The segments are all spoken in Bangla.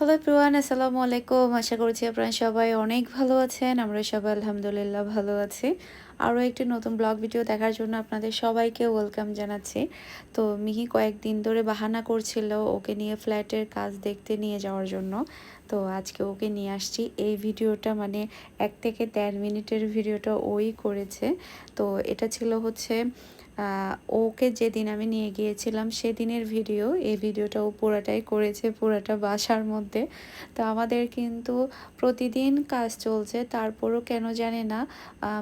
হ্যালো প্রিয়ান আসসালামু আলাইকুম আশা করছি আপনারা সবাই অনেক ভালো আছেন। আমরা সবাই আলহামদুলিল্লাহ ভালো আছি। আরও একটি নতুন ব্লগ ভিডিও দেখার জন্য আপনাদের সবাইকে ওয়েলকাম জানাচ্ছি। তো মিহি কয়েকদিন ধরে বাহানা করছিল ওকে নিয়ে ফ্ল্যাটের কাজ দেখতে নিয়ে যাওয়ার জন্য। তো আজকে ওকে নিয়ে আসছি। এই ভিডিওটা মানে এক থেকে দেড় মিনিটের ভিডিওটা ওই করেছে। তো এটা ছিল হচ্ছে ওকে যেদিন আমি নিয়ে গিয়েছিলাম সেদিনের ভিডিও, এই ভিডিওটা ও পুরাটাই করেছে, পুরাটা বাসার মধ্যে। তো আমাদের কিন্তু প্রতিদিন কাজ চলছে, তারপরও কেন জানে না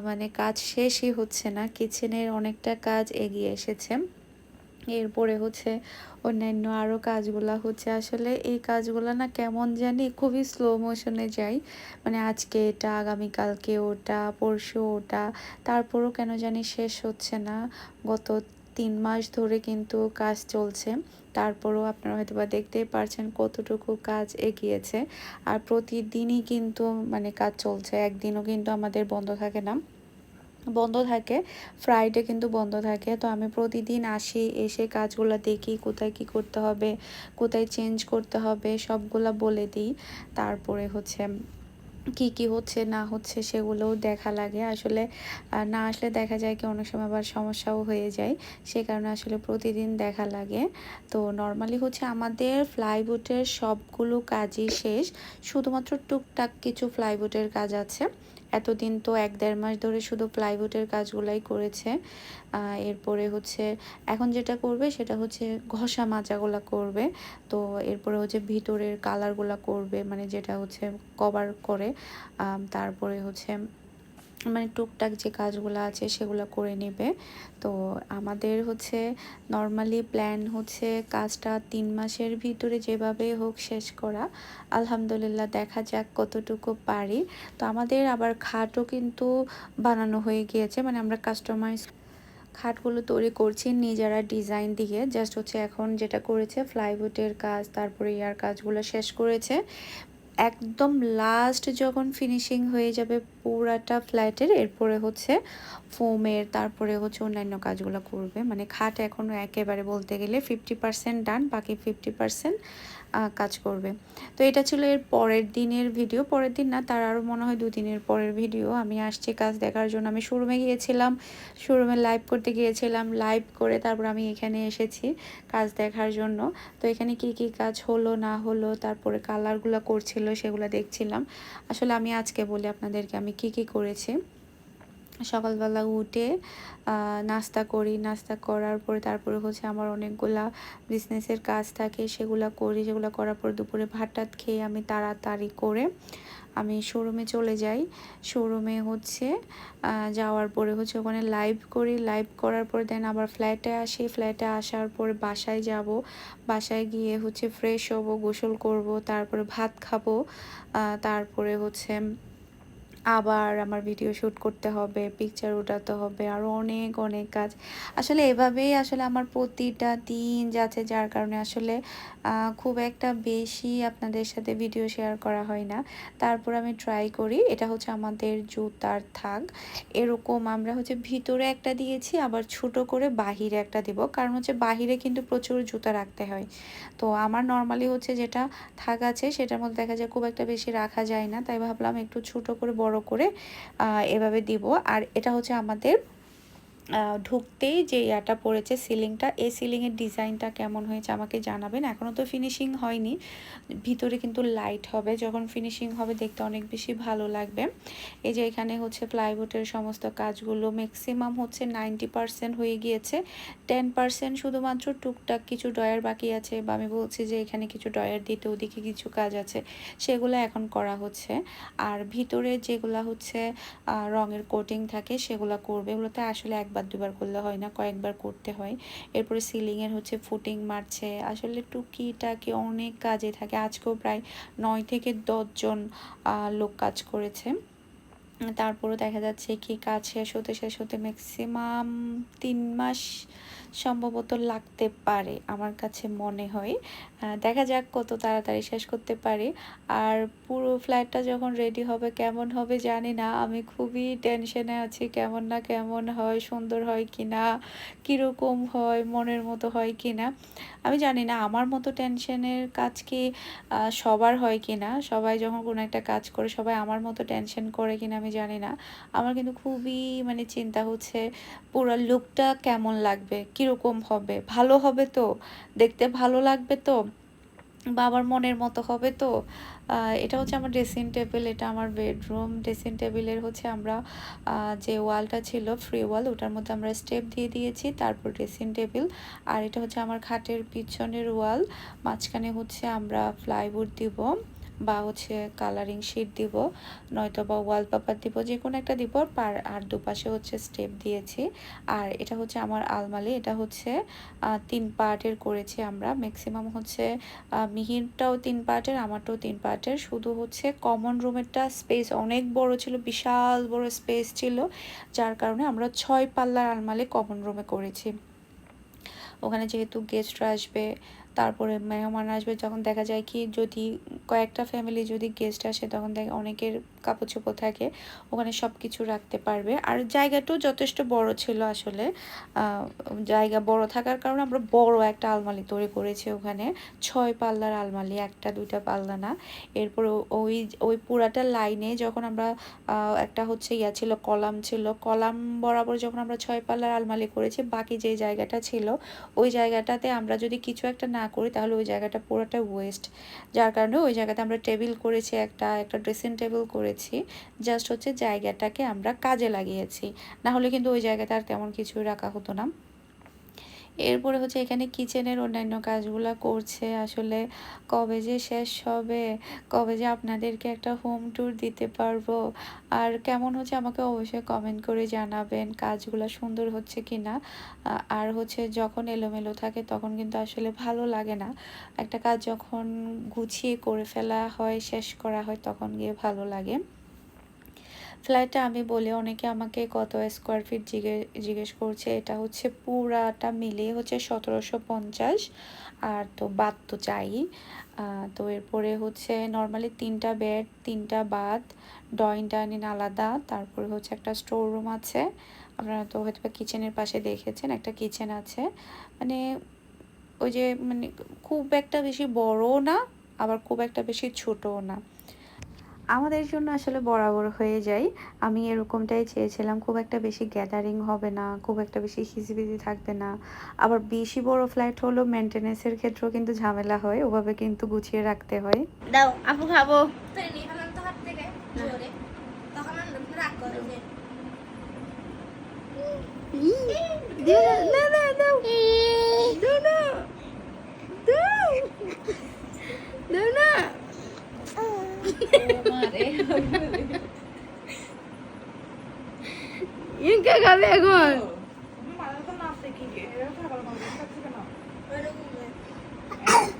মানে কাজ শেষই হচ্ছে না, কিচেনের অনেকটা কাজ এগিয়ে এসেছে। এরপরে হচ্ছে অন্যান্য আরও কাজগুলা হচ্ছে। আসলে এই কাজগুলো না কেমন জানি খুবই স্লো মোশনে যাই। মানে আজকে এটা, আগামীকালকে ওটা, পরশু ওটা, তারপরও কেন জানি শেষ হচ্ছে না। গত তিন মাস ধরে কিন্তু কাজ চলছে। তারপরও আপনারা হয়তো বা দেখতেই পারছেন কতটুকু কাজ এগিয়েছে। আর প্রতিদিনই কিন্তু মানে কাজ চলছে। একদিনও কিন্তু আমাদের বন্ধ থাকে না। বন্ধ থাকে ফ্রাইডে কিন্তু বন্ধ থাকে। তো আমি প্রতিদিন আসি, এসে কাজগুলো দেখি, কোথায় কি করতে হবে, কোথায় চেঞ্জ করতে হবে, সবগুলা বলে দিই। তারপরে হচ্ছে কি কি হচ্ছে, না হচ্ছে সেগুলোও দেখা লাগে। আসলে না আসলে দেখা যায় কি, অনেক সময় আবার সমস্যাও হয়ে যায়। সে কারণে আসলে প্রতিদিন দেখা লাগে। তো নর্মালি হচ্ছে আমাদের ফ্লাইবোটের সবগুলো কাজই শেষ। শুধুমাত্র টুকটাক কিছু ফ্লাইবোটের কাজ আছে। এতদিন তো এক দেড় মাস ধরে শুধু প্লাইউডের কাজগুলাই করেছে। এরপরে হচ্ছে, এখন যেটা করবে সেটা হচ্ছে ঘষা মাজাগুলা করবে। তো এরপরে হচ্ছে ভিতরের কালারগুলা করবে মানে যেটা হচ্ছে কভার করে। তারপরে হচ্ছে মানে টুকটাক যে কাজগুলো আছে সেগুলো করে নেবে। তো আমাদের হচ্ছে নর্মালি প্ল্যান হচ্ছে কাজটা তিন মাসের ভিতরে যেভাবে হোক শেষ করা। আলহামদুলিল্লাহ দেখা যাক কতটুকু পারি। তো আমাদের আবার খাটও কিন্তু বানানো হয়ে গিয়েছে মানে আমরা কাস্টমাইজ খাটগুলো তৈরি করছি নিজেরা ডিজাইন দিয়ে। জাস্ট হচ্ছে এখন যেটা করেছে ফ্লাইউডের কাজ, তারপরে ইয়ার কাজগুলো শেষ করেছে। একদম লাস্ট যখন ফিনিশিং হয়ে যাবে পুরাটা ফ্ল্যাটের এরপরে হচ্ছে ফোমের তারপরে হচ্ছে অন্যান্য কাজগুলো করবে। মানে খাট এখনও একেবারে বলতে গেলে ফিফটি পারসেন্ট ডান বাকি ফিফটি পার্সেন্ট কাজ করবে। তো এটা ছিল এর পরের দিনের ভিডিও পরের দিন না, তার আরও মনে হয় দুদিনের পরের ভিডিও আমি আসছি কাজ দেখার জন্য। আমি শোরুমে গিয়েছিলাম শোরুমে লাইভ করতে গিয়েছিলাম লাইভ করে তারপর আমি এখানে এসেছি কাজ দেখার জন্য। তো এখানে কি কি কাজ হলো, না হলো, তারপরে কালারগুলো করছিল, সেগুলো দেখছিলাম। আসলে আমি আজকে বলি আপনাদেরকে আমি কি কি করেছি। সকালবেলা উঠে নাস্তা করি। নাস্তা করার পরে তারপরে হচ্ছে আমার অনেকগুলা বিজনেসের কাজ থাকে, সেগুলো করি। সেগুলো করার পর দুপুরে ভাত টাত খেয়ে আমি তাড়াতাড়ি করে আমি শোরুমে চলে যাই। শোরুমে হচ্ছে যাওয়ার পরে হচ্ছে ওখানে লাইভ করি। লাইভ করার পরে দেন আবার ফ্ল্যাটে আসি। ফ্ল্যাটে আসার পরে বাসায় যাব। বাসায় গিয়ে হচ্ছে ফ্রেশ হব, গোসল করব, তারপরে ভাত খাব। তারপরে হচ্ছে আবার আমার ভিডিও শ্যুট করতে হবে পিকচার উঠাতে হবে আরও অনেক অনেক কাজ। আসলে এভাবেই আসলে আমার প্রতিটা দিন যাচ্ছে, যার কারণে আসলে খুব একটা বেশি আপনাদের সাথে ভিডিও শেয়ার করা হয় না। তারপর আমি ট্রাই করি, এটা হচ্ছে আমাদের জুতার থাক। এরকম আমরা হচ্ছে ভিতরে একটা দিয়েছি, আবার ছোট করে বাহিরে একটা দিব। কারণ হচ্ছে বাহিরে কিন্তু প্রচুর জুতা রাখতে হয়। তো আমার নর্মালি হচ্ছে যেটা থাক আছে, সেটার মধ্যে দেখা যায় খুব একটা বেশি রাখা যায় না। তাই ভাবলাম একটু ছোট করে বড় বড় করে এভাবে দিব। আর এটা হচ্ছে আমাদের ঢুকতেই যে ইয়াটা পড়েছে সিলিংটা, এই সিলিংয়ের ডিজাইনটা কেমন হয়েছে আমাকে জানাবেন। এখনও তো ফিনিশিং হয়নি, ভিতরে কিন্তু লাইট হবে। যখন ফিনিশিং হবে, দেখতে অনেক বেশি ভালো লাগবে। এই যে এখানে হচ্ছে প্লাইউডের সমস্ত কাজগুলো ম্যাক্সিমাম হচ্ছে নাইনটি পারসেন্ট হয়ে গিয়েছে। টেন পারসেন্ট শুধুমাত্র টুকটাক কিছু ডয়ার বাকি আছে বা আমি বলছি যে এখানে কিছু ডয়ার দিতে ওদিকে কিছু কাজ আছে, সেগুলো এখন করা হচ্ছে। আর ভিতরে যেগুলো হচ্ছে রঙের কোটিং থাকে, সেগুলো করবে। এগুলোতে আসলে এক একবার দুবার করলে হয় না, কয়েকবার করতে হয়। এরপরে সিলিংয়ের হচ্ছে ফুটিং মারছে। আসলে টুকিটাকি অনেক কাজে থাকে। আজকেও প্রায় নয় থেকে দশজন লোক কাজ করেছে। তারপরও দেখা যাচ্ছে কি কাজ শেষ হতে শেষ হতে ম্যাক্সিমাম তিন মাস সম্ভবত লাগতে পারে আমার কাছে মনে হয়। দেখা যাক কত তাড়াতাড়ি শেষ করতে পারি। আর পুরো ফ্ল্যাটটা যখন রেডি হবে, কেমন হবে জানি না। আমি খুবই টেনশনে আছি, কেমন না কেমন হয়, সুন্দর হয় কি না, কীরকম হয়, মনের মতো হয় কি না। আমি জানি না, আমার মতো টেনশনের কাজ কি সবার হয় কি না? সবাই যখন কোনো একটা কাজ করে, সবাই আমার মতো টেনশন করে কিনা, আমি জানি না। আমার কিন্তু খুবই মানে চিন্তা হচ্ছে, পুরো লুকটা কেমন লাগবে? কীরকম হবে? ভালো হবে তো? দেখতে ভালো লাগবে তো? বা আমার মনের মতো হবে তো? এটা হচ্ছে আমার ড্রেসিং টেবিল এটা আমার বেডরুম ড্রেসিং টেবিলের হচ্ছে আমরা যে ওয়ালটা ছিল ফ্রি ওয়াল ওটার মধ্যে আমরা স্টেপ দিয়ে দিয়েছি, তারপর ড্রেসিং টেবিল আর এটা হচ্ছে আমার খাটের পিছনের ওয়াল মাঝখানে হচ্ছে আমরা প্লাইউড দিব। বা হচ্ছে কালারিং শিট দিব, নয়তো বা ওয়ালপেপার দিব যে কোনো একটা দিব, পার আর দুপাশে হচ্ছে স্টেপ দিয়েছি। আর এটা হচ্ছে আমার আলমারি, এটা হচ্ছে তিন পার্টের করেছি আমরা। ম্যাক্সিমাম হচ্ছে মিহিরটাও তিন পার্টের, আমারটাও তিন পার্টের। শুধু হচ্ছে কমন রুমেরটা স্পেস অনেক বড় ছিল, বিশাল বড় স্পেস ছিল, যার কারণে আমরা ছয় পাল্লার আলমারি কমন রুমে করেছি। ওখানে যেহেতু গেস্টরা আসবে তারপরে মেহমান আসবে, যখন দেখা যায় কি যদি কয়েকটা ফ্যামিলি যদি গেস্ট আসে, তখন দেখ, অনেকের কাপড় চোপড় থাকে, ওখানে সব কিছু রাখতে পারবে। আর জায়গাটাও যথেষ্ট বড় ছিল আসলে। জায়গা বড় থাকার কারণে আমরা বড় একটা আলমারি তৈরি করেছি ওখানে। ছয় পাল্লার আলমারি, একটা, দুইটা পাল্লা না। এরপর ওই ওই পুরাটা লাইনে যখন আমরা একটা হচ্ছে ইয়া ছিল, কলাম ছিল, কলাম বরাবর যখন আমরা ছয় পাল্লার আলমারি করেছি, বাকি যে জায়গাটা ছিল, ওই জায়গাটাতে আমরা যদি কিছু একটা না করি, তাহলে ওই জায়গাটা পুরোটা ওয়েস্ট যার কারণে ওই জায়গাতে আমরা টেবিল করেছি একটা একটা ড্রেসিং টেবিল করেছি। জাস্ট হচ্ছে জায়গাটাকে আমরা কাজে লাগিয়েছি। না হলে কিন্তু ওই জায়গাতে আর তেমন কিছু রাখা হতো না। এরপরে হচ্ছে এখানে কিচেনের অন্যান্য কাজগুলো করছে। আসলে কবে যে শেষ হবে, কবে যে আপনাদেরকে একটা হোম ট্যুর দিতে পারব, আর কেমন হচ্ছে আমাকে অবশ্যই কমেন্ট করে জানাবেন, কাজগুলো সুন্দর হচ্ছে কি না আর হচ্ছে যখন এলোমেলো থাকে তখন কিন্তু আসলে ভালো লাগে না। একটা কাজ যখন গুছিয়ে করে ফেলা হয়, শেষ করা হয় তখন গিয়ে ভালো লাগে। ফ্ল্যাটটা আমি বলি, অনেকে আমাকে কত স্কোয়ার ফিট জিজ্ঞেস জিজ্ঞেস করছে, এটা হচ্ছে পুরাটা মিলিয়ে হচ্ছে সতেরোশো পঞ্চাশ, আর তো বাদ তো চাই তো এরপরে হচ্ছে নর্মালি তিনটা বেড তিনটা বাদ ড্রয়িং ডাইনিং আলাদা, তারপরে হচ্ছে একটা স্টোর রুম আছে। আপনারা তো হয়তো কিচেনের পাশে দেখেছেন, একটা কিচেন আছে। মানে ওই যে মানে খুব একটা বেশি বড়ও না, আবার খুব একটা বেশি ছোটও না। আমাদের জন্য আসলে বরাবর হয়ে যায়। আমি এরকমটাই চেয়েছিলাম খুব একটা বেশি গ্যাদারিং হবে না খুব একটা বেশি হিজিবিজি থাকবে না। আবার বেশি বড় ফ্ল্যাট হলো মেনটেনেন্সের ক্ষেত্রেও কিন্তু ঝামেলা হয় ওভাবে কিন্তু গুছিয়ে রাখতে হয়। দাও আপু খাব। ফেরেনি এখন তো হাত থেকে জোরে তখন আর রাগ করে যে না না দাও দাও। না দাও দাও না ইনকা খাবে এখন